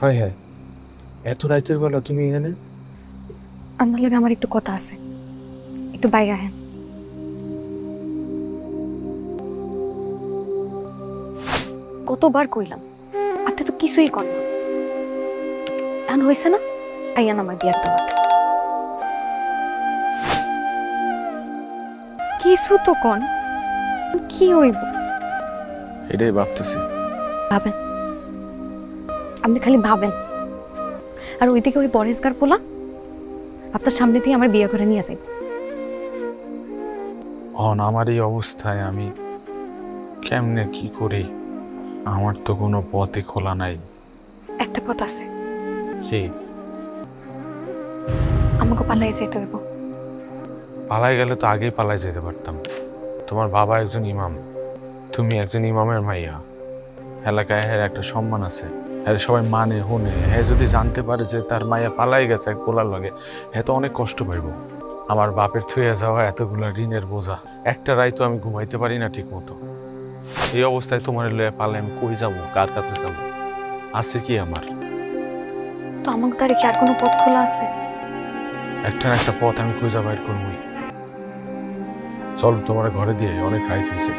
হয় হ্যাঁ। এত রাতের বেলা তুমি এখানে? আপনার লাগে আমার একটু কথা আছে। একটু বাইরে আহেন। কতবার কইলাম আপনি তো কিছুই কর না। এখন হয়েছে না আইয়ান আমার বিয়ার দাওয়াত কিছু তো কন কি হইব? এটাই ভাবতেছি। ভাবেন। আপনি খালি ভাবেন। আর ওইদিকে ওই পরেশগার পোলা আপনার সামনে দিয়ে আমার বিয়ে করে নিয়ে যাই অন আমার এই অবস্থায় আমি কেমনে কি করি? আমার তো কোনো পথে খোলা নাই। একটা পথ আছে। কি? আমাকে পালাই যেতে হইব। পালাই গেলে তো আগেই পালাই যেতে পারতাম। তোমার বাবা একজন ইমাম। তুমি একজন ইমামের মাইয়া। এলাকায় হ্যাঁ একটা সম্মান আছে। হ্যাঁ সবাই মানে শুনে। হ্যাঁ যদি জানতে পারে যে তার মায়া পালাই গেছে এক পোলার লগে হ্যাঁ তো অনেক কষ্ট পাইব। আমার বাপের থুয়ে যাওয়া এতগুলো ঋণের বোঝা একটা রায় তো আমি ঘুমাইতে পারি না ঠিক মতো এই অবস্থায় তোমার লয়ে পালে আমি কই যাব কার কাছে যাব? আছে কি আমার? তো আমাকে তার কি আর কোনো পথ খোলা আছে? একটা না একটা পথ আমি খুঁজে বাইর করবই। চল তোমার ঘরে দিয়ে অনেক রাইত হয়েছে